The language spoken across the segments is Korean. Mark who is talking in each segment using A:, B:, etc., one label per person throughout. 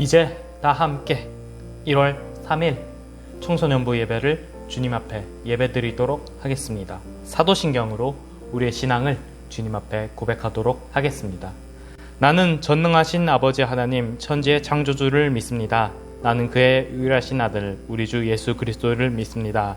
A: 이제 다 함께 1월 3일 청소년부 예배를 주님 앞에 예배드리도록 하겠습니다. 사도신경으로 우리의 신앙을 주님 앞에 고백하도록 하겠습니다. 나는 전능하신 아버지 하나님 천지의 창조주를 믿습니다. 나는 그의 유일하신 아들 우리 주 예수 그리스도를 믿습니다.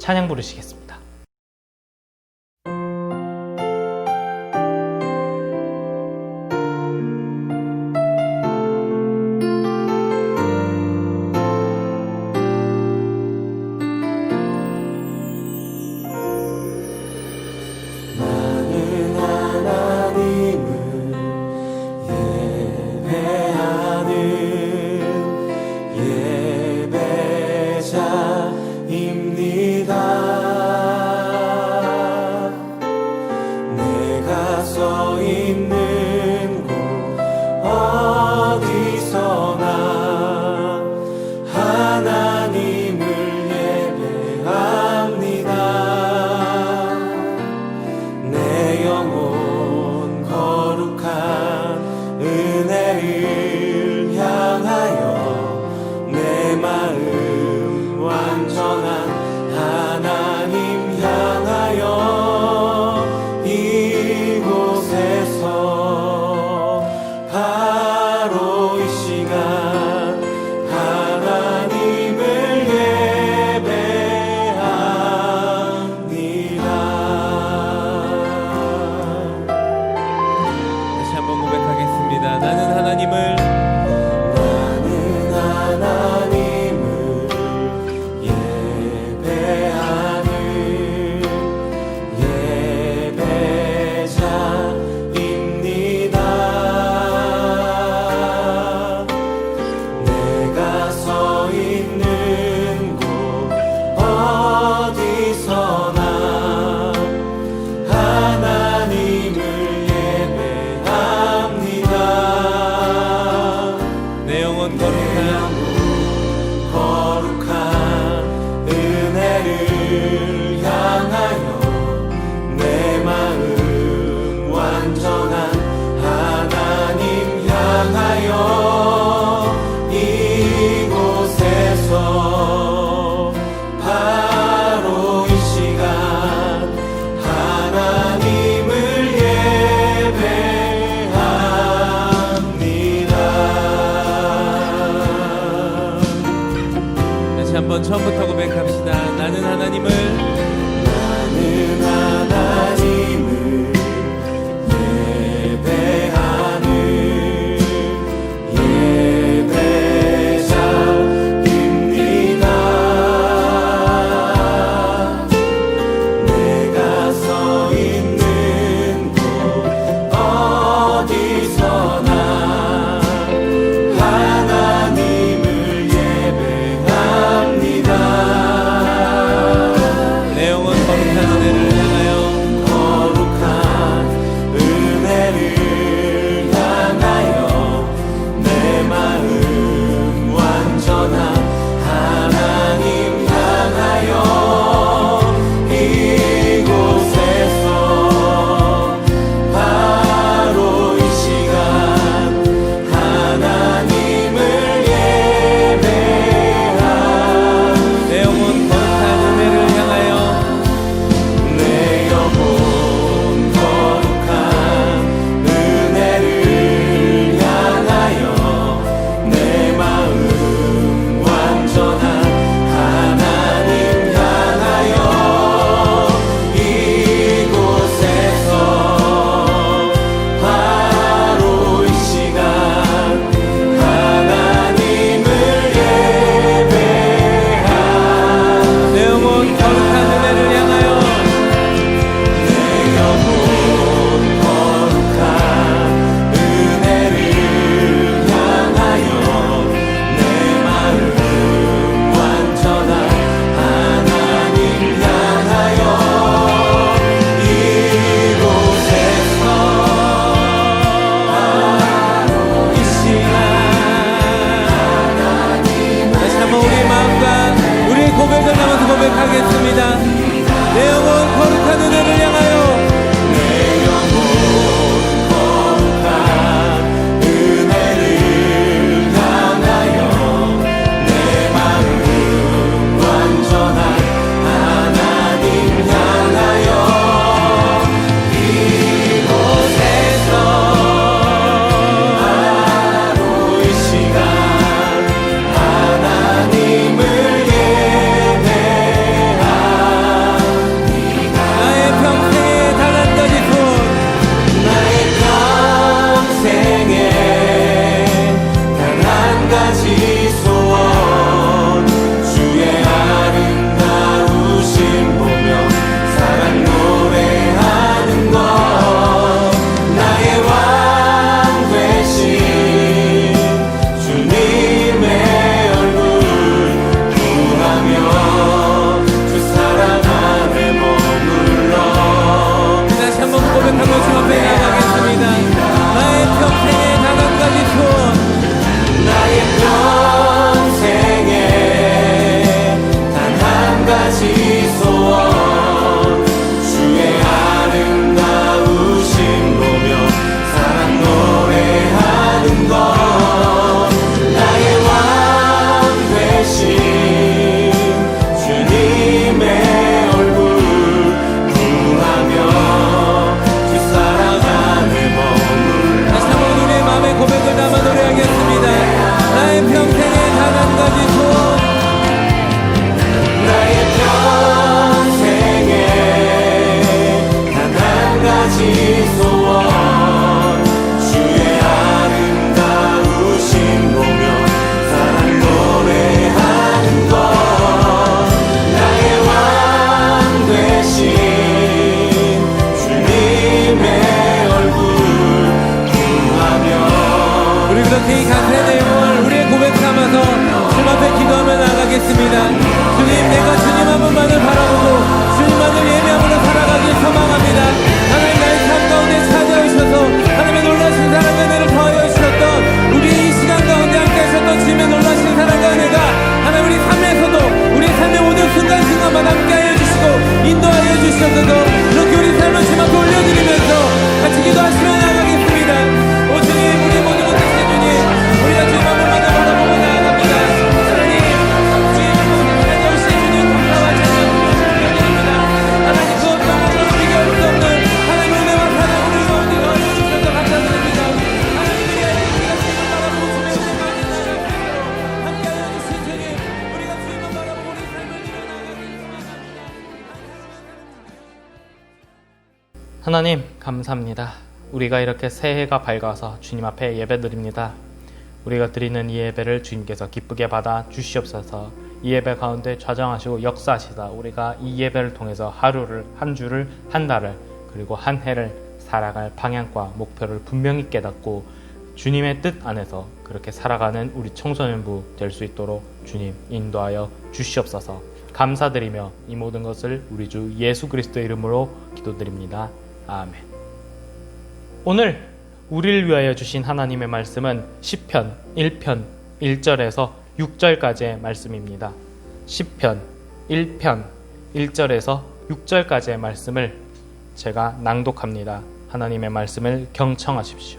A: 찬양 부르시겠습니다.
B: 처음부터 고백합시다. 나는 하나님을
C: 하나님 감사합니다. 우리가 이렇게 새해가 밝아서 주님 앞에 예배드립니다. 우리가 드리는 이 예배를 주님께서 기쁘게 받아 주시옵소서. 이 예배 가운데 좌정하시고 역사하시다. 우리가 이 예배를 통해서 하루를 한 주를 한 달을 그리고 한 해를 살아갈 방향과 목표를 분명히 깨닫고 주님의 뜻 안에서 그렇게 살아가는 우리 청소년부 될 수 있도록 주님 인도하여 주시옵소서. 감사드리며 이 모든 것을 우리 주 예수 그리스도의 이름으로 기도드립니다. 아멘. 오늘 우리를 위하여 주신 하나님의 말씀은 시편 1편 1절에서 6절까지의 말씀입니다. 시편 1편 1절에서 6절까지의 말씀을 제가 낭독합니다. 하나님의 말씀을 경청하십시오.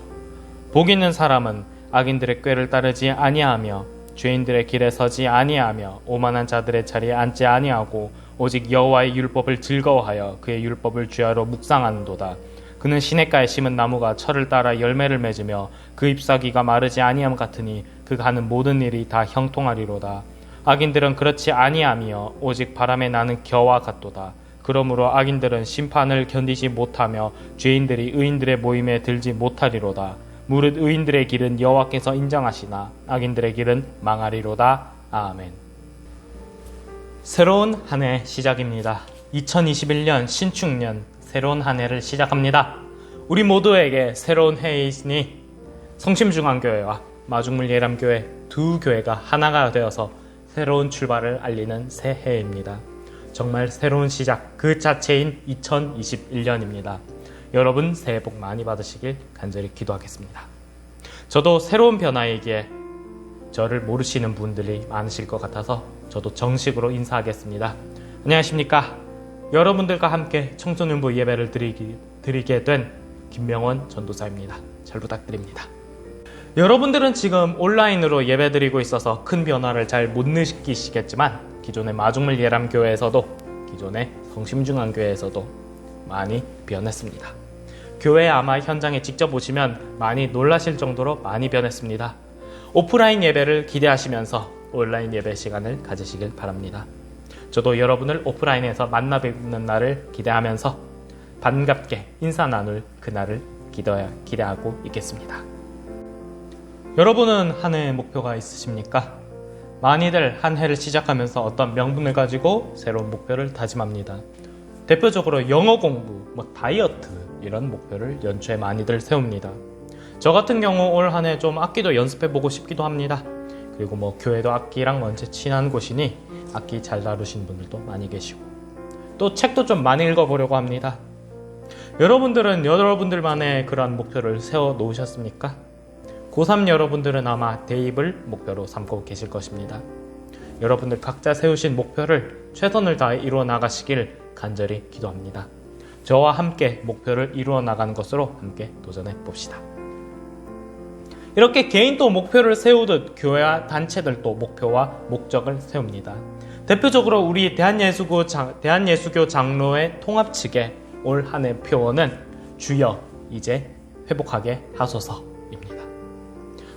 C: 복 있는 사람은 악인들의 꾀를 따르지 아니하며 죄인들의 길에 서지 아니하며 오만한 자들의 자리에 앉지 아니하고 오직 여호와의 율법을 즐거워하여 그의 율법을 주야로 묵상하는도다. 그는 시냇가에 심은 나무가 철을 따라 열매를 맺으며 그 잎사귀가 마르지 아니함 같으니 그가 하는 모든 일이 다 형통하리로다. 악인들은 그렇지 아니하며 오직 바람에 나는 겨와 같도다. 그러므로 악인들은 심판을 견디지 못하며 죄인들이 의인들의 모임에 들지 못하리로다. 무릇 의인들의 길은 여호와께서 인정하시나 악인들의 길은 망하리로다. 아멘. 새로운 한 해 시작입니다. 2021년 신축년 새로운 한 해를 시작합니다. 우리 모두에게 새로운 해이니 성심중앙교회와 마중물 예람교회 두 교회가 하나가 되어서 새로운 출발을 알리는 새 해입니다. 정말 새로운 시작 그 자체인 2021년입니다. 여러분 새해 복 많이 받으시길 간절히 기도하겠습니다. 저도 새로운 변화이기에 저를 모르시는 분들이 많으실 것 같아서 저도 정식으로 인사하겠습니다. 안녕하십니까. 여러분들과 함께 청소년부 예배를 드리기, 드리게 된 김명원 전도사입니다. 잘 부탁드립니다. 여러분들은 지금 온라인으로 예배 드리고 있어서 큰 변화를 잘 못 느끼시겠지만 기존의 마중물 예람교회에서도 기존의 성심중앙교회에서도 많이 변했습니다. 교회 아마 현장에 직접 오시면 많이 놀라실 정도로 많이 변했습니다. 오프라인 예배를 기대하시면서 온라인 예배 시간을 가지시길 바랍니다. 저도 여러분을 오프라인에서 만나 뵙는 날을 기대하면서 반갑게 인사 나눌 그날을 기대, 기대하고 있겠습니다. 여러분은 한 해의 목표가 있으십니까? 많이들 한 해를 시작하면서 어떤 명분을 가지고 새로운 목표를 다짐합니다. 대표적으로 영어 공부, 뭐 다이어트 이런 목표를 연초에 많이들 세웁니다. 저 같은 경우 올 한 해 좀 악기도 연습해 보고 싶기도 합니다. 그리고 뭐 교회도 악기랑 원체 친한 곳이니 악기 잘 다루신 분들도 많이 계시고 또 책도 좀 많이 읽어보려고 합니다. 여러분들은 여러분들만의 그러한 목표를 세워 놓으셨습니까? 고3 여러분들은 아마 대입을 목표로 삼고 계실 것입니다. 여러분들 각자 세우신 목표를 최선을 다해 이루어 나가시길 간절히 기도합니다. 저와 함께 목표를 이루어 나가는 것으로 함께 도전해 봅시다. 이렇게 개인도 목표를 세우듯 교회와 단체들도 목표와 목적을 세웁니다. 대표적으로 우리 대한예수교, 장, 대한예수교 장로회 통합 측의 올 한 해 표어는 주여 이제 회복하게 하소서입니다.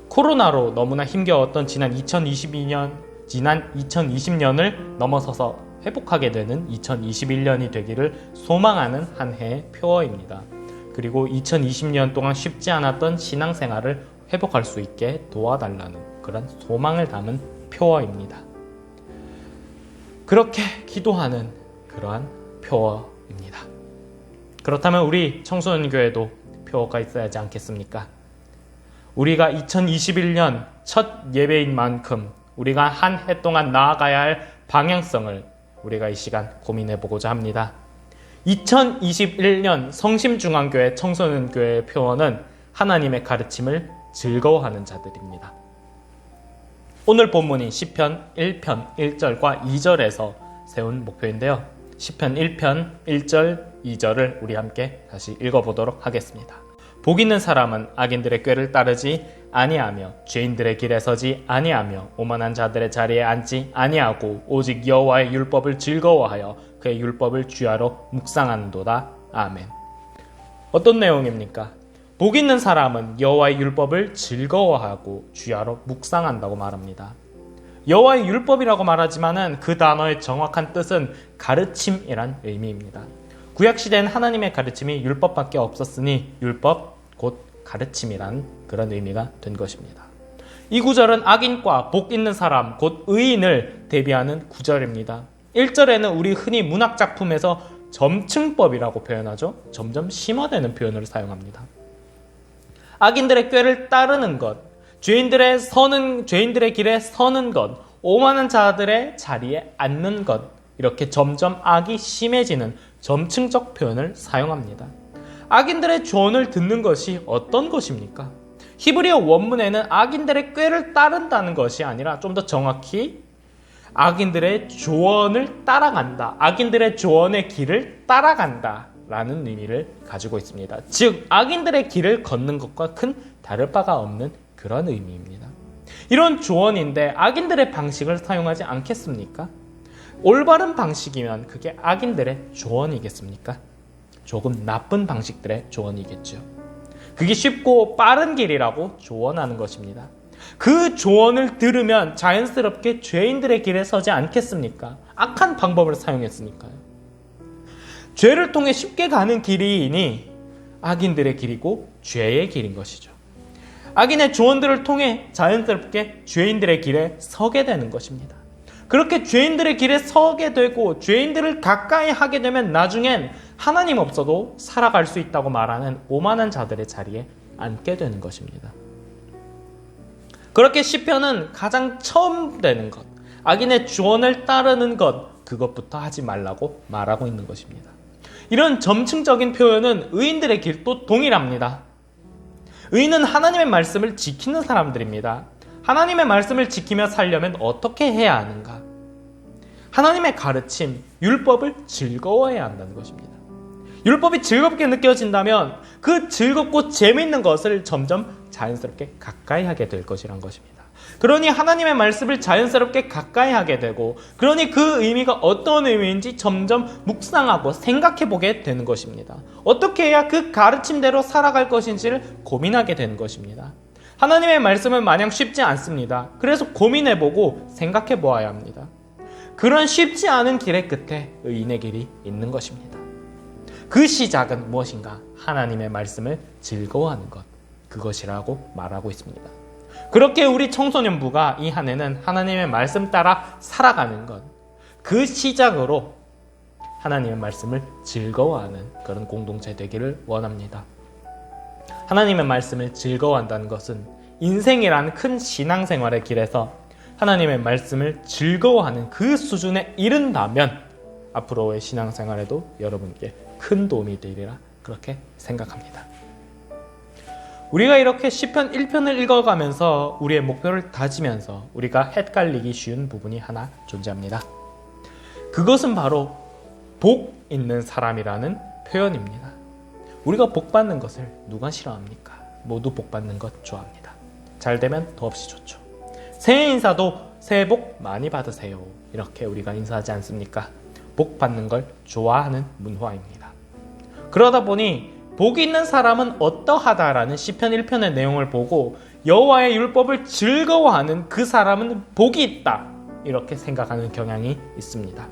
C: 코로나로 너무나 힘겨웠던 지난 2022년, 지난 2020년을 넘어서서 회복하게 되는 2021년이 되기를 소망하는 한 해의 표어입니다. 그리고 2020년 동안 쉽지 않았던 신앙생활을 회복할 수 있게 도와달라는 그런 소망을 담은 표어입니다. 그렇게 기도하는 그러한 표어입니다. 그렇다면 우리 청소년 교회도 표어가 있어야 하지 않겠습니까? 우리가 2021년 첫 예배인 만큼 우리가 한 해 동안 나아가야 할 방향성을 우리가 이 시간 고민해 보고자 합니다. 2021년 성심중앙교회 청소년교회의 표어는 하나님의 가르침을 즐거워하는 자들입니다. 오늘 본문인 시편 1편 1절과 2절에서 세운 목표인데요. 시편 1편 1절 2절을 우리 함께 다시 읽어보도록 하겠습니다. 복 있는 사람은 악인들의 꾀를 따르지 아니하며 죄인들의 길에 서지 아니하며 오만한 자들의 자리에 앉지 아니하고 오직 여호와의 율법을 즐거워하여 그의 율법을 주야로 묵상하는도다. 아멘. 어떤 내용입니까? 복 있는 사람은 여호와의 율법을 즐거워하고 주야로 묵상한다고 말합니다. 여호와의 율법이라고 말하지만은 그 단어의 정확한 뜻은 가르침이란 의미입니다. 구약 시대엔 하나님의 가르침이 율법밖에 없었으니 율법 곧 가르침이란 그런 의미가 된 것입니다. 이 구절은 악인과 복 있는 사람 곧 의인을 대비하는 구절입니다. 1절에는 우리 흔히 문학 작품에서 점층법이라고 표현하죠. 점점 심화되는 표현을 사용합니다. 악인들의 꾀를 따르는 것, 죄인들의 서는 죄인들의 길에 서는 것, 오만한 자들의 자리에 앉는 것 이렇게 점점 악이 심해지는 점층적 표현을 사용합니다. 악인들의 조언을 듣는 것이 어떤 것입니까? 히브리어 원문에는 악인들의 꾀를 따른다는 것이 아니라 좀 더 정확히 악인들의 조언을 따라간다. 악인들의 조언의 길을 따라간다. 라는 의미를 가지고 있습니다. 즉, 악인들의 길을 걷는 것과 큰 다를 바가 없는 그런 의미입니다. 이런 조언인데 악인들의 방식을 사용하지 않겠습니까? 올바른 방식이면 그게 악인들의 조언이겠습니까? 조금 나쁜 방식들의 조언이겠죠. 그게 쉽고 빠른 길이라고 조언하는 것입니다. 그 조언을 들으면 자연스럽게 죄인들의 길에 서지 않겠습니까? 악한 방법을 사용했으니까요. 죄를 통해 쉽게 가는 길이니 악인들의 길이고 죄의 길인 것이죠. 악인의 조언들을 통해 자연스럽게 죄인들의 길에 서게 되는 것입니다. 그렇게 죄인들의 길에 서게 되고 죄인들을 가까이 하게 되면 나중엔 하나님 없어도 살아갈 수 있다고 말하는 오만한 자들의 자리에 앉게 되는 것입니다. 그렇게 시편은 가장 처음 되는 것, 악인의 조언을 따르는 것, 그것부터 하지 말라고 말하고 있는 것입니다. 이런 점층적인 표현은 의인들의 길도 동일합니다. 의인은 하나님의 말씀을 지키는 사람들입니다. 하나님의 말씀을 지키며 살려면 어떻게 해야 하는가? 하나님의 가르침, 율법을 즐거워해야 한다는 것입니다. 율법이 즐겁게 느껴진다면 그 즐겁고 재미있는 것을 점점 자연스럽게 가까이 하게 될 것이란 것입니다. 그러니 하나님의 말씀을 자연스럽게 가까이 하게 되고, 그러니 그 의미가 어떤 의미인지 점점 묵상하고 생각해 보게 되는 것입니다. 어떻게 해야 그 가르침대로 살아갈 것인지를 고민하게 되는 것입니다. 하나님의 말씀은 마냥 쉽지 않습니다. 그래서 고민해 보고 생각해 보아야 합니다. 그런 쉽지 않은 길의 끝에 의인의 길이 있는 것입니다. 그 시작은 무엇인가? 하나님의 말씀을 즐거워하는 것. 그것이라고 말하고 있습니다. 그렇게 우리 청소년부가 이 한 해는 하나님의 말씀 따라 살아가는 것. 그 시작으로 하나님의 말씀을 즐거워하는 그런 공동체 되기를 원합니다. 하나님의 말씀을 즐거워한다는 것은 인생이라는 큰 신앙생활의 길에서 하나님의 말씀을 즐거워하는 그 수준에 이른다면 앞으로의 신앙생활에도 여러분께 큰 도움이 되리라 그렇게 생각합니다. 우리가 이렇게 시편 1편을 읽어가면서 우리의 목표를 다지면서 우리가 헷갈리기 쉬운 부분이 하나 존재합니다. 그것은 바로 복 있는 사람이라는 표현입니다. 우리가 복 받는 것을 누가 싫어합니까? 모두 복 받는 것 좋아합니다. 잘 되면 더없이 좋죠. 새해 인사도 새해 복 많이 받으세요. 이렇게 우리가 인사하지 않습니까? 복 받는 걸 좋아하는 문화입니다. 그러다 보니 복 있는 사람은 어떠하다라는 시편 1편의 내용을 보고 여호와의 율법을 즐거워하는 그 사람은 복이 있다. 이렇게 생각하는 경향이 있습니다.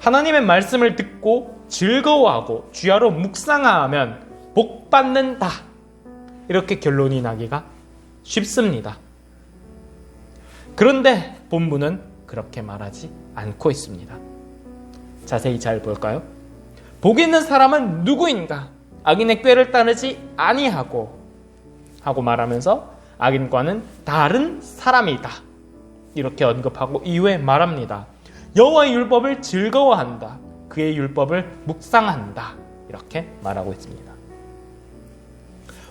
C: 하나님의 말씀을 듣고 즐거워하고 주야로 묵상하면 복 받는다. 이렇게 결론이 나기가 쉽습니다. 그런데 본문은 그렇게 말하지 않고 있습니다. 자세히 잘 볼까요? 복 있는 사람은 누구인가? 악인의 꾀를 따르지 아니하고 하고 말하면서 악인과는 다른 사람이다. 이렇게 언급하고 이후에 말합니다. 여호와의 율법을 즐거워한다. 그의 율법을 묵상한다. 이렇게 말하고 있습니다.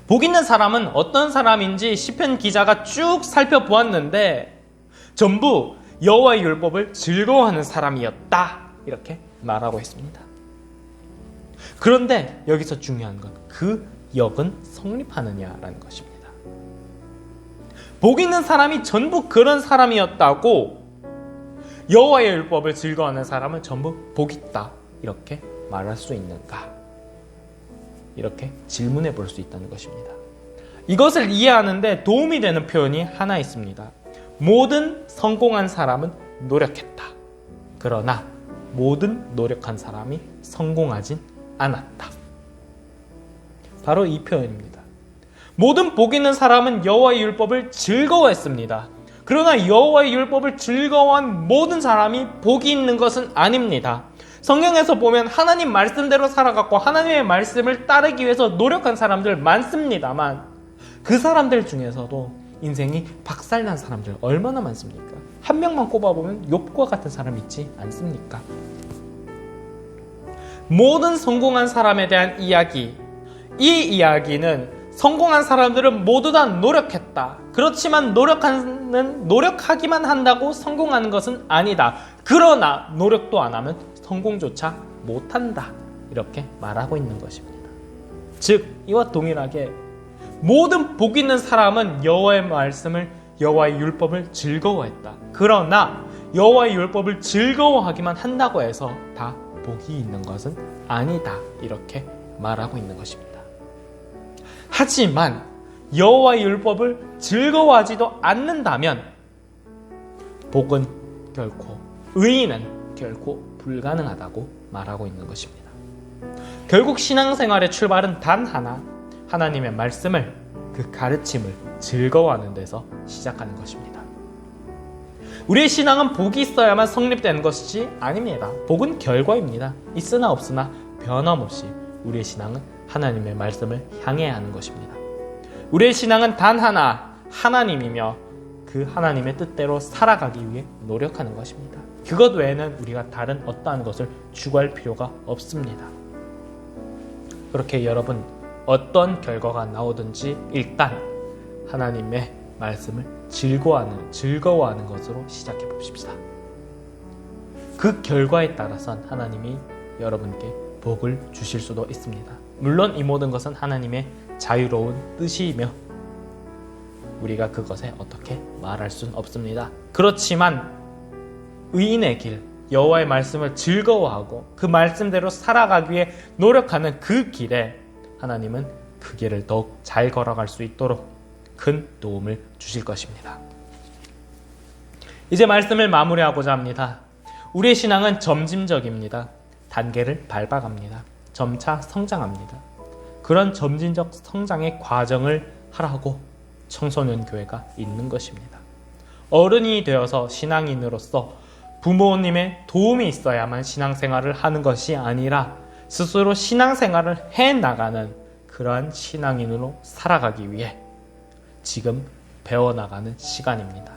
C: 복 있는 사람은 어떤 사람인지 시편 기자가 쭉 살펴보았는데 전부 여호와의 율법을 즐거워하는 사람이었다. 이렇게 말하고 있습니다. 그런데 여기서 중요한 건 그 역은 성립하느냐라는 것입니다. 복 있는 사람이 전부 그런 사람이었다고 여호와의 율법을 즐거워하는 사람은 전부 복 있다 이렇게 말할 수 있는가? 이렇게 질문해 볼 수 있다는 것입니다. 이것을 이해하는데 도움이 되는 표현이 하나 있습니다. 모든 성공한 사람은 노력했다. 그러나 모든 노력한 사람이 성공하진 않았다. 바로 이 표현입니다. 모든 복 있는 사람은 여호와의 율법을 즐거워했습니다. 그러나 여호와의 율법을 즐거워한 모든 사람이 복이 있는 것은 아닙니다. 성경에서 보면 하나님 말씀대로 살아갔고 하나님의 말씀을 따르기 위해서 노력한 사람들 많습니다만 그 사람들 중에서도 인생이 박살난 사람들 얼마나 많습니까? 한 명만 꼽아보면 욥과 같은 사람 있지 않습니까? 모든 성공한 사람에 대한 이야기, 이 이야기는 성공한 사람들은 모두 다 노력했다. 그렇지만 노력하는 노력하기만 한다고 성공하는 것은 아니다. 그러나 노력도 안 하면 성공조차 못한다. 이렇게 말하고 있는 것입니다. 즉 이와 동일하게 모든 복 있는 사람은 여호와의 말씀을 여호와의 율법을 즐거워했다. 그러나 여호와의 율법을 즐거워하기만 한다고 해서 다 복이 있는 것은 아니다. 이렇게 말하고 있는 것입니다. 하지만 여호와의 율법을 즐거워하지도 않는다면 복은 결코 의인은 결코 불가능하다고 말하고 있는 것입니다. 결국 신앙생활의 출발은 단 하나 하나님의 말씀을 그 가르침을 즐거워하는 데서 시작하는 것입니다. 우리의 신앙은 복이 있어야만 성립되는 것이 아닙니다. 복은 결과입니다. 있으나 없으나 변함없이 우리의 신앙은 하나님의 말씀을 향해야 하는 것입니다. 우리의 신앙은 단 하나 하나님이며 그 하나님의 뜻대로 살아가기 위해 노력하는 것입니다. 그것 외에는 우리가 다른 어떠한 것을 추구할 필요가 없습니다. 그렇게 여러분 어떤 결과가 나오든지 일단 하나님의 말씀을 즐거워하는 즐거워하는 것으로 시작해 봅시다. 그 결과에 따라선 하나님이 여러분께 복을 주실 수도 있습니다. 물론 이 모든 것은 하나님의 자유로운 뜻이며 우리가 그것에 어떻게 말할 수는 없습니다. 그렇지만 의인의 길, 여호와의 말씀을 즐거워하고 그 말씀대로 살아가기 위해 노력하는 그 길에 하나님은 그 길을 더욱 잘 걸어갈 수 있도록 큰 도움을 주실 것입니다. 이제 말씀을 마무리하고자 합니다. 우리의 신앙은 점진적입니다. 단계를 밟아갑니다. 점차 성장합니다. 그런 점진적 성장의 과정을 하라고 청소년 교회가 있는 것입니다. 어른이 되어서 신앙인으로서 부모님의 도움이 있어야만 신앙생활을 하는 것이 아니라 스스로 신앙생활을 해 나가는 그러한 신앙인으로 살아가기 위해 지금 배워나가는 시간입니다.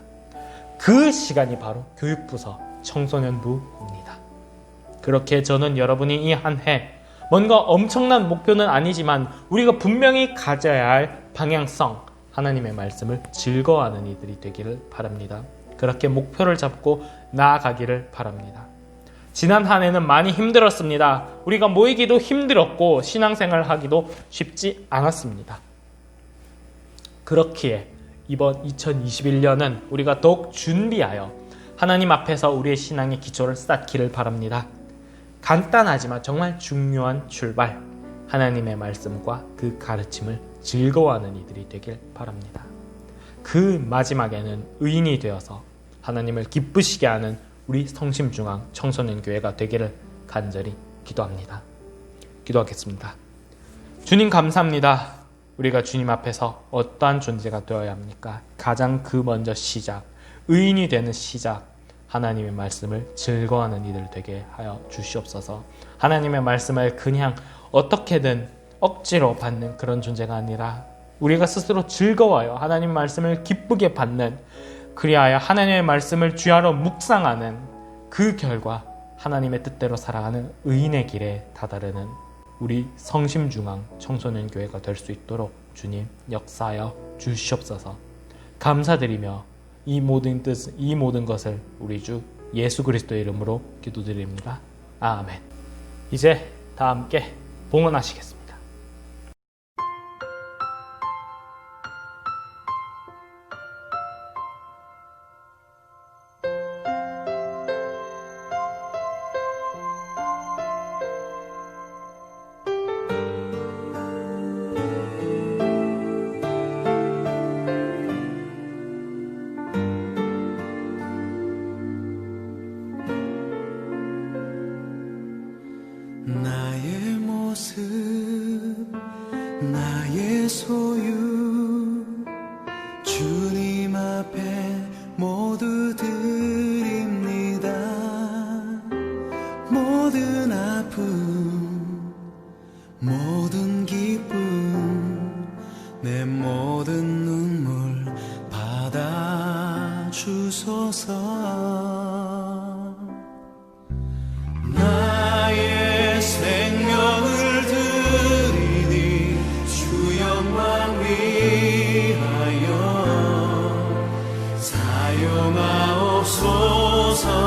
C: 그 시간이 바로 교육부서 청소년부입니다. 그렇게 저는 여러분이 이 한 해 뭔가 엄청난 목표는 아니지만 우리가 분명히 가져야 할 방향성 하나님의 말씀을 즐거워하는 이들이 되기를 바랍니다. 그렇게 목표를 잡고 나아가기를 바랍니다. 지난 한 해는 많이 힘들었습니다. 우리가 모이기도 힘들었고 신앙생활 하기도 쉽지 않았습니다. 그렇기에 이번 2021년은 우리가 더욱 준비하여 하나님 앞에서 우리의 신앙의 기초를 쌓기를 바랍니다. 간단하지만 정말 중요한 출발. 하나님의 말씀과 그 가르침을 즐거워하는 이들이 되길 바랍니다. 그 마지막에는 의인이 되어서 하나님을 기쁘시게 하는 우리 성심중앙 청소년 교회가 되기를 간절히 기도합니다. 기도하겠습니다. 주님 감사합니다. 우리가 주님 앞에서 어떠한 존재가 되어야 합니까? 가장 그 먼저 시작, 의인이 되는 시작, 하나님의 말씀을 즐거워하는 이들 되게 하여 주시옵소서. 하나님의 말씀을 그냥 어떻게든 억지로 받는 그런 존재가 아니라 우리가 스스로 즐거워요. 하나님 말씀을 기쁘게 받는 그리하여 하나님의 말씀을 주야로 묵상하는 그 결과 하나님의 뜻대로 살아가는 의인의 길에 다다르는 우리 성심중앙 청소년 교회가 될 수 있도록 주님 역사하여 주시옵소서. 감사드리며 이 모든 뜻, 이 모든 것을 우리 주 예수 그리스도의 이름으로 기도드립니다. 아멘. 이제 다 함께 봉헌하시겠습니다.
D: 사용하옵소서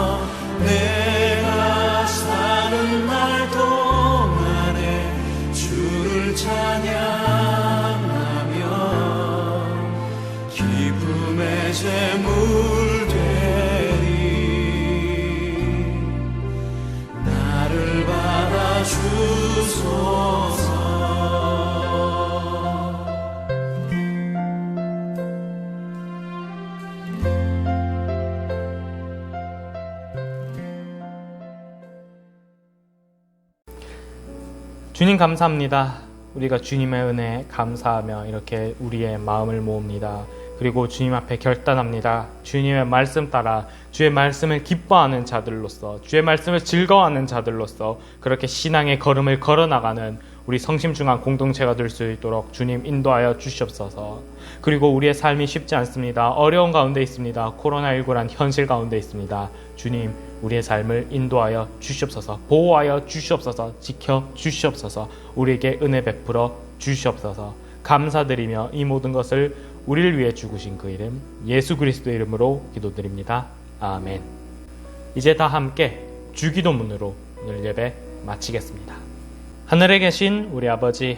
C: 감사합니다. 우리가 주님의 은혜에 감사하며 이렇게 우리의 마음을 모읍니다. 그리고 주님 앞에 결단합니다. 주님의 말씀 따라 주의 말씀을 기뻐하는 자들로서 주의 말씀을 즐거워하는 자들로서 그렇게 신앙의 걸음을 걸어 나가는 우리 성심중앙 공동체가 될 수 있도록 주님 인도하여 주시옵소서. 그리고 우리의 삶이 쉽지 않습니다. 어려운 가운데 있습니다. 코로나19란 현실 가운데 있습니다. 주님, 우리의 삶을 인도하여 주시옵소서. 보호하여 주시옵소서. 지켜 주시옵소서. 우리에게 은혜 베풀어 주시옵소서. 감사드리며 이 모든 것을 우리를 위해 죽으신 그 이름 예수 그리스도의 이름으로 기도드립니다. 아멘. 이제 다 함께 주기도문으로 오늘 예배 마치겠습니다. 하늘에 계신 우리 아버지,